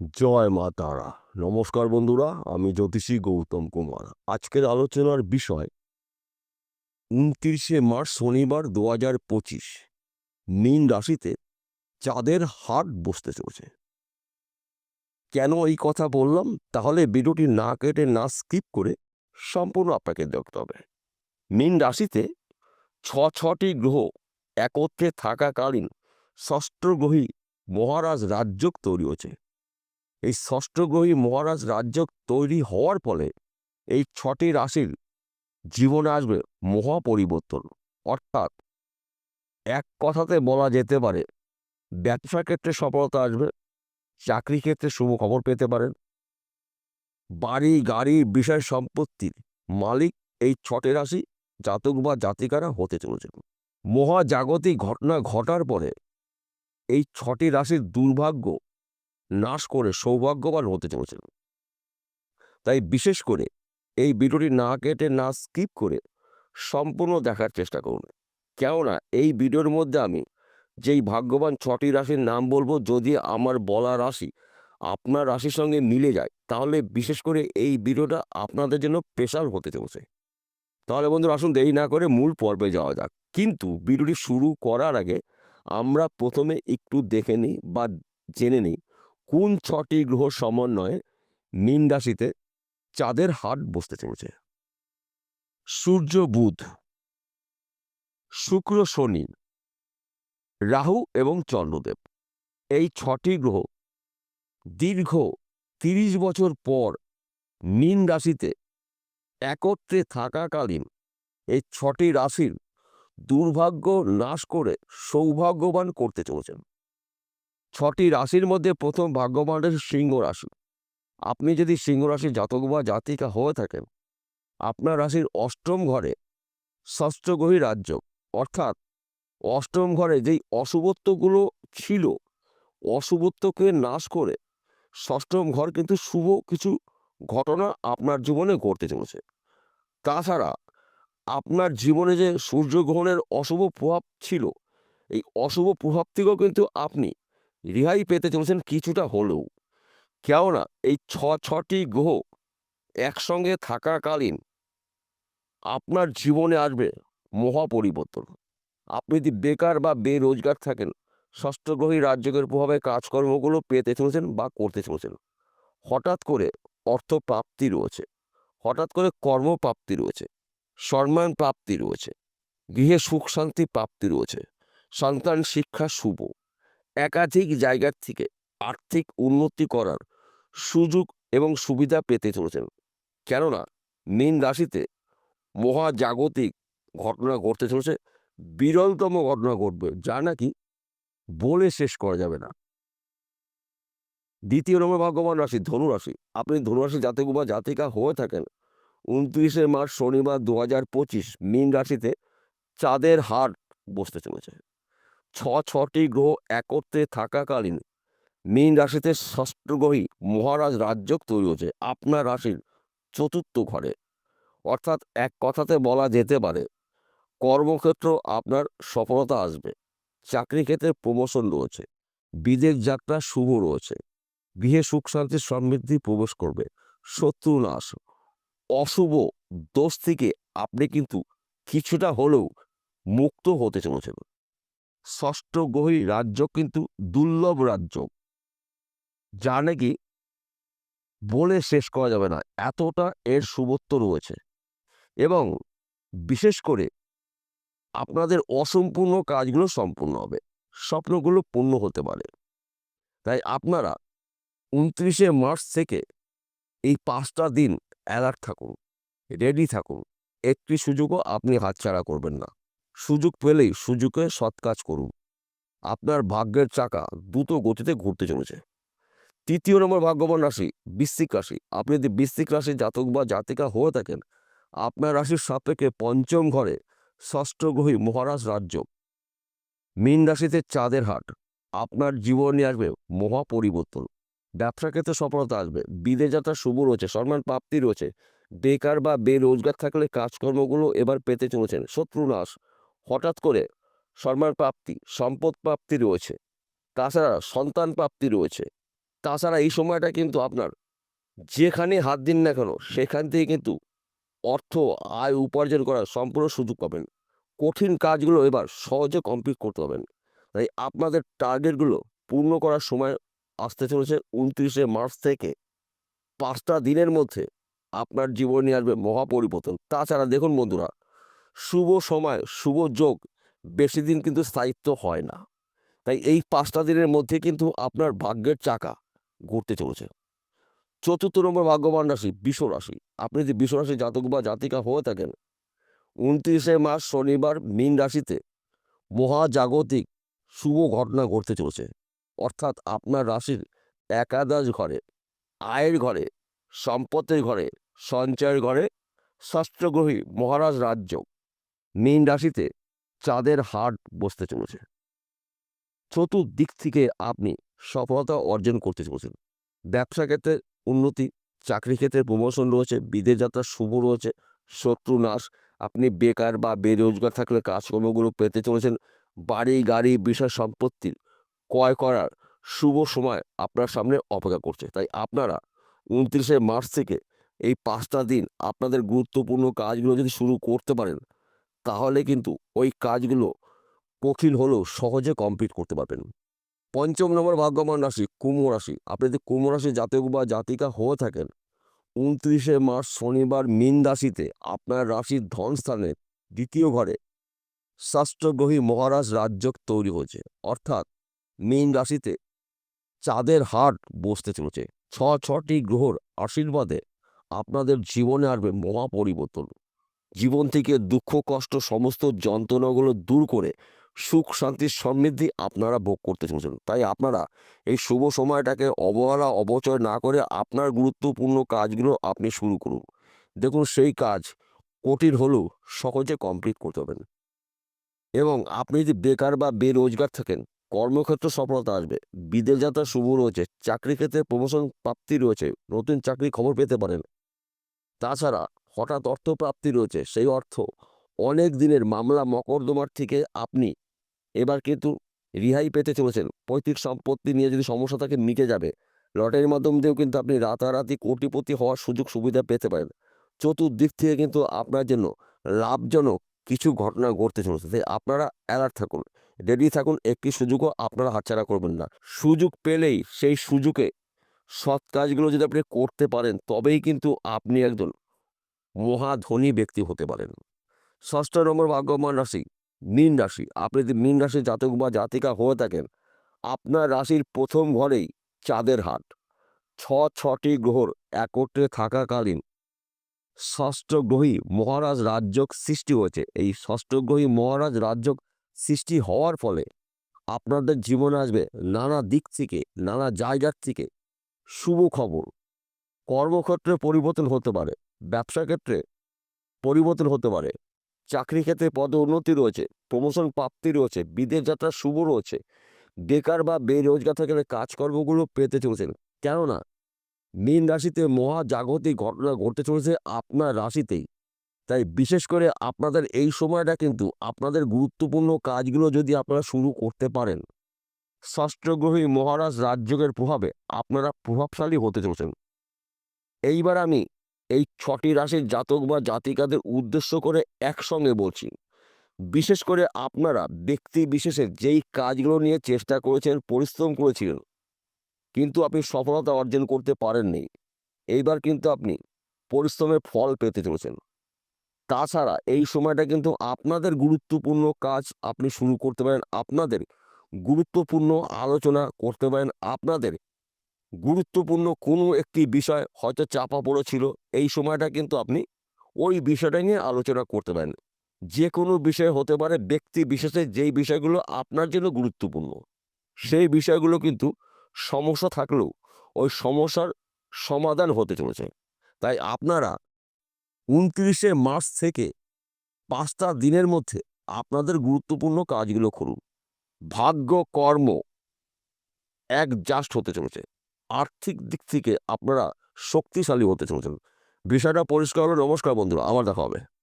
জয় মা তারা। নমস্কার বন্ধুরা, আমি জ্যোতিষী গৌতম কুমার। আজকের আলোচনার বিষয়, উনত্রিশে মার্চ শনিবার দু হাজার পঁচিশ, মীন রাশিতে চাঁদের হাট বসতে চলছে। কেন এই কথা বললাম? তাহলে ভিডিওটি না কেটে না স্কিপ করে সম্পূর্ণ আপনাকে দেখতে হবে। মীন রাশিতে ছ ছটি গ্রহ একত্রে থাকাকালীন ষষ্ঠ গ্রহী মহারাজ রাজ্যক তৈরি হয়েছে। এই ষষ্ঠগ্রহী মহারাজ রাজ্য তৈরি হওয়ার ফলে এই ছটি রাশির জীবনে আসবে মহা পরিবর্তন অর্থাৎ এক কথাতে বলা যেতে পারে ব্যবসা ক্ষেত্রে সফলতা আসবে চাকরি ক্ষেত্রে শুভ খবর পেতে পারেন। বাড়ি, গাড়ি, বিষয় সম্পত্তির মালিক এই ছটি রাশি জাতক বা জাতিকারা হতে চলেছে মহাজাগতিক ঘটনা ঘটার পরে এই ছটি রাশির দুর্ভাগ্য নাশ করে সৌভাগ্যবান হতে চলেছেন তাই বিশেষ করে এই ভিডিওটি না কেটে, না স্কিপ করে সম্পূর্ণ দেখার চেষ্টা করুন। কেননা এই ভিডিওর মধ্যে আমি যেই ভাগ্যবান ছটি রাশির নাম বলব, যদি আমার বলা রাশি আপনার রাশির সঙ্গে মিলে যায়, তাহলে বিশেষ করে এই ভিডিওটা আপনাদের জন্য স্পেশাল হতে চলেছে। তাহলে বন্ধুরা আসুন দেরি না করে মূল পর্বে যাওয়া যাক। কিন্তু ভিডিওটি শুরু করার আগে আমরা প্রথমে একটু দেখে নিই বা জেনে নিই কোন ছটি গ্রহ সমন্বয়ে মীন রাশিতে চাঁদের হাট বসতে চলেছে? সূর্য, বুধ, শুক্র, শনি, রাহু এবং চন্দ্রদেব। এই ছটি গ্রহ দীর্ঘ তিরিশ বছর পর মীন রাশিতে একত্রে থাকাকালীন এই ছটি রাশির দুর্ভাগ্য নাশ করে সৌভাগ্যবান করতে চলেছেন। ছটি রাশির মধ্যে প্রথম ভাগ্যবান রাশি সিংহ রাশি। আপনি যদি সিংহ রাশির জাতক বা জাতিকা হয়ে থাকেন, আপনার রাশির অষ্টম ঘরে ষষ্ঠ গ্রহী রাজ্য, অর্থাৎ অষ্টম ঘরে যেই অশুভত্বগুলো ছিল, অশুভত্বকে নাশ করে ষষ্ঠম ঘর কিন্তু শুভ কিছু ঘটনা আপনার জীবনে ঘটতে চলেছে। তাছাড়া আপনার জীবনে যে সূর্যগ্রহণের অশুভ প্রভাব ছিল, এই অশুভ প্রভাব থেকেও কিন্তু আপনি রেহাই পেতে চলেছেন কিছুটা হলেও। কেননা এই ছ, ছটি গ্রহ একসঙ্গে থাকাকালীন আপনার জীবনে আসবে মহা পরিবর্তন আপনি যদি বেকার বা বেরোজগার থাকেন ষষ্ঠ গ্রহী রাজ্যকের প্রভাবে কাজকর্মগুলো পেতে চলেছেন বা করতে চলেছেন। হঠাৎ করে অর্থ প্রাপ্তি রয়েছে। হঠাৎ করে কর্মপ্রাপ্তি রয়েছে। সম্মান প্রাপ্তি রয়েছে। গৃহে সুখ শান্তি প্রাপ্তি রয়েছে। সন্তান শিক্ষা শুভ। একাধিক জায়গার থেকে আর্থিক উন্নতি করার সুযোগ এবং সুবিধা পেতে চলেছেন। কেননা, মীন রাশিতে মহাজাগতিক ঘটনা ঘটতে চলেছে, বিরলতম ঘটনা ঘটবে, যা নাকি বলে শেষ করা যাবে না। দ্বিতীয় নম্বর ভাগ্যবান রাশি ধনুরাশি আপনি ধনুরাশি জাতক বা জাতিকা হয়ে থাকেন। উনত্রিশে মার্চ শনিবার দু হাজার পঁচিশ, মীন রাশিতে চাঁদের হাট বসতে চলেছে। ছ ছটি গ্রহ একত্রে থাকাকালীন মীন রাশিতে ষষ্ঠগ্রহী মহারাজ রাজ্যক তৈরি হচ্ছে আপনার রাশির চতুর্থ ঘরে। অর্থাৎ এক কথাতে বলা যেতে পারে, কর্মক্ষেত্র আপনার সফলতা আসবে, চাকরি ক্ষেত্রে প্রমোশন রয়েছে, বিদেশ যাত্রা শুভ রয়েছে, গৃহে সুখ শান্তির সমৃদ্ধি প্রবেশ করবে, শত্রু নাশ, অশুভ দোষ থেকে আপনি কিন্তু কিছুটা হলেও মুক্ত হতে চলেছেন। ষষ্ঠ গ্রহী রাজ্য কিন্তু দুর্লভ রাজ্য। যা নাকি বলে শেষ করা যাবে না, এতটা এর শুভত্ব রয়েছে। এবং বিশেষ করে আপনাদের অসম্পূর্ণ কাজগুলো সম্পূর্ণ হবে, স্বপ্নগুলো পূর্ণ হতে পারে। তাই আপনারা উনত্রিশে মার্চ থেকে এই পাঁচটা দিন অ্যালার্ট থাকুন রেডি থাকুন, একটি সুযোগও আপনি হাতছাড়া করবেন না। সুযোগ পেলেই সুযোগে সৎ কাজ করুন। আপনার ভাগ্যের চাকা দ্রুত গতিতে ঘুরতে চলেছে। তৃতীয় নম্বর ভাগ্যবান রাশি, বৃশ্চিক রাশি। আপনি যদি বৃশ্চিক রাশি জাতক বা জাতিকা হয়ে থাকেন, আপনার রাশির সাপেক্ষে পঞ্চম ঘরে ষষ্ঠ গ্রহী মহারাজ রাজ্য। মীন রাশিতে চাঁদের হাট। আপনার জীবনে আসবে মহা পরিবর্তন। ব্যবসা ক্ষেত্রে সফলতা আসবে। বিদেশ যাত্রা শুভ রয়েছে, সম্মান প্রাপ্তি রয়েছে। বেকার বা বেরোজগার থাকলে কাজকর্মগুলো এবার পেতে চলেছেন শত্রু নাশ। হঠাৎ করে সম্মান প্রাপ্তি, সম্পদ প্রাপ্তি রয়েছে। তাছাড়া সন্তান প্রাপ্তি রয়েছে। তাছাড়া এই সময়টা কিন্তু আপনার যেখানে হাত দিন না কেন, সেখান থেকে কিন্তু অর্থ, আয় উপার্জন করার সম্পূর্ণ সুযোগ পাবেন। কঠিন কাজগুলো এবার সহজে কমপ্লিট করতে পারবেন। তাই আপনাদের টার্গেটগুলো পূর্ণ করার সময় আসতে চলেছে উনত্রিশে মার্চ থেকে। পাঁচটা দিনের মধ্যে আপনার জীবনে আসবে মহাপরিবর্তন। তাছাড়া দেখুন বন্ধুরা শুভ সময়, শুভ যোগ বেশি দিন কিন্তু স্থায়িত্ব হয় না। তাই এই পাঁচটা দিনের মধ্যে কিন্তু আপনার ভাগ্যের চাকা ঘুরতে চলেছে। চতুর্থ নম্বর ভাগ্যবান রাশি, বিষ রাশি। আপনি যদি বিষ রাশি জাতক বা জাতিকা হয়ে থাকেন, উনত্রিশে মার্চ শনিবার মীন রাশিতে মহাজাগতিক শুভ ঘটনা ঘটতে চলেছে। অর্থাৎ আপনার রাশির একাদশ ঘরে, আয়ের ঘরে, সম্পত্তির ঘরে, সঞ্চয়ের ঘরে ষষ্ঠগ্রহী মহারাজ রাজ্য মীন রাশিতে চাঁদের হাট বসতে চলেছে। চতুর্দিক থেকে আপনি সফলতা অর্জন করতে চলেছেন। ব্যবসা ক্ষেত্রে উন্নতি, চাকরি ক্ষেত্রে প্রমোশন রয়েছে, বিদেশ যাত্রা শুভ রয়েছে, শত্রু নাশ, আপনি বেকার বা বেরোজগার থাকলে কাজকর্মগুলো পেতে চলেছেন, বাড়ি, গাড়ি, বিষয় সম্পত্তির ক্রয় করার শুভ সময় আপনার সামনে অপেক্ষা করছে। তাই আপনারা উনত্রিশে মার্চ থেকে এই পাঁচটা দিন আপনাদের গুরুত্বপূর্ণ কাজগুলো যদি শুরু করতে পারেন তাহলে কিন্তু ওই কাজগুলো কঠিন হলেও সহজে কমপ্লিট করতে পারবেন। পঞ্চম নম্বর ভাগ্যবান রাশি, কুম্ভ রাশি। আপনি যদি কুম্ভ রাশি জাতক বা জাতিকা হয়ে থাকেন, উনত্রিশে মার্চ শনিবার মীন রাশিতে আপনার রাশির ধনস্থানের দ্বিতীয় ঘরে ষষ্ঠগ্রহী মহারাজ রাজ্য তৈরি হয়েছে। অর্থাৎ মীন রাশিতে চাঁদের হাট বসতে চলেছে। ছ ছটি গ্রহর আশীর্বাদে আপনাদের জীবনে আসবে মহা পরিবর্তন। জীবন থেকে দুঃখ, কষ্ট, সমস্ত যন্ত্রণাগুলো দূর করে সুখ শান্তির সমৃদ্ধি আপনারা ভোগ করতে চলেছেন। তাই আপনারা এই শুভ সময়টাকে অবহেলা অবচয় না করে আপনার গুরুত্বপূর্ণ কাজগুলো আপনি শুরু করুন। দেখুন সেই কাজ কঠিন হলেও সহজে কমপ্লিট করতে পারবেন। এবং আপনি যদি বেকার বা বেরোজগার থাকেন, কর্মক্ষেত্র সফলতা আসবে। বিদেশ যাত্রা শুভ রয়েছে চাকরি ক্ষেত্রে প্রমোশন প্রাপ্তি রয়েছে, নতুন চাকরি খবর পেতে পারেন। তাছাড়া হঠাৎ অর্থ প্রাপ্তি রয়েছে, সেই অর্থ অনেক দিনের মামলা মকদ্দমার থেকে আপনি এবার কিন্তু রিহাই পেতে চলেছেন। পৈতৃক সম্পত্তি নিয়ে যদি সমস্যা থাকে মিটে যাবে। লটারির মাধ্যম দিয়েও কিন্তু আপনি রাতারাতি কোটিপতি হওয়ার সুযোগ সুবিধা পেতে পারেন। চতুর্দিক থেকে কিন্তু আপনার জন্য লাভজনক কিছু ঘটনা ঘটতে চলেছে। তাই আপনারা অ্যালার্ট থাকুন। রেডি থাকুন, একটি সুযোগও আপনারা হাতছাড়া করবেন না। সুযোগ পেলেই সেই সুযোগে সৎ কাজগুলো যদি আপনি করতে পারেন, তবেই কিন্তু আপনি একজন মহাধনী ব্যক্তি হতে পারেন। ষষ্ঠ নম্বর ভাগ্যবান রাশি, মীন রাশি। আপনি যদি মীন রাশির জাতক বা জাতিকা হয়ে থাকেন, আপনার রাশির প্রথম ঘরেই চাঁদের হাট। ছ, ছটি গ্রহর একত্রে থাকাকালীন ষষ্ঠ গ্রহী মহারাজ রাজ্যক সৃষ্টি হয়েছে। এই ষষ্ঠ গ্রহী মহারাজ রাজ্যক সৃষ্টি হওয়ার ফলে আপনাদের জীবনে আসবে নানা দিক থেকে, নানা জায়গার থেকে শুভ খবর। কর্মক্ষেত্রে পরিবর্তন হতে পারে। ব্যবসা ক্ষেত্রে পরিবর্তন হতে পারে। চাকরি ক্ষেত্রে পদ উন্নতি রয়েছে প্রমোশন প্রাপ্তি রয়েছে, বিদেশ যাত্রা শুভ রয়েছে। বেকার বা বেরোজগার থেকে কাজকর্মগুলো পেতে চলেছেন। কেননা, মীন রাশিতে মহাজাগতিক ঘটনা ঘটতে চলেছে আপনার রাশিতেই। তাই বিশেষ করে আপনাদের এই সময়টা কিন্তু আপনাদের গুরুত্বপূর্ণ কাজগুলো যদি আপনারা শুরু করতে পারেন। ষষ্ঠগ্রহী মহারাজ রাজযোগের প্রভাবে আপনারা প্রভাবশালী হতে চলেছেন। এইবার আমি এই ছটি রাশির জাতক বা জাতিকাদের উদ্দেশ্য করে একসঙ্গে বলছি। বিশেষ করে আপনারা ব্যক্তি বিশেষে যেই কাজগুলো নিয়ে চেষ্টা করেছেন, পরিশ্রম করেছিলেন, কিন্তু আপনি সফলতা অর্জন করতে পারেননি। এইবার কিন্তু আপনি পরিশ্রমের ফল পেতে চলেছেন। তাছাড়া এই সময়টা কিন্তু আপনাদের গুরুত্বপূর্ণ কাজ আপনি শুরু করতে পারেন, আপনাদের গুরুত্বপূর্ণ আলোচনা করতে পারেন, আপনাদের গুরুত্বপূর্ণ কোনো একটি বিষয় হয়তো চাপা পড়েছিল, এই সময়টা কিন্তু আপনি ওই বিষয়টা নিয়ে আলোচনা করতে পারেন। যে কোনো বিষয় হতে পারে, ব্যক্তি বিশেষে যেই বিষয়গুলো আপনার জন্য গুরুত্বপূর্ণ, সেই বিষয়গুলো কিন্তু সমস্যা থাকলেও ওই সমস্যার সমাধান হতে চলেছে। তাই আপনারা উনত্রিশে মার্চ থেকে পাঁচটা দিনের মধ্যে আপনাদের গুরুত্বপূর্ণ কাজগুলো করুন। ভাগ্য কর্ম এক জাস্ট হতে চলেছে। আর্থিক দিক থেকে আপনারা শক্তিশালী হতে চলেছেন। বিষয়টা পরিষ্কার হলে নমস্কার বন্ধুরা, আবার দেখা হবে।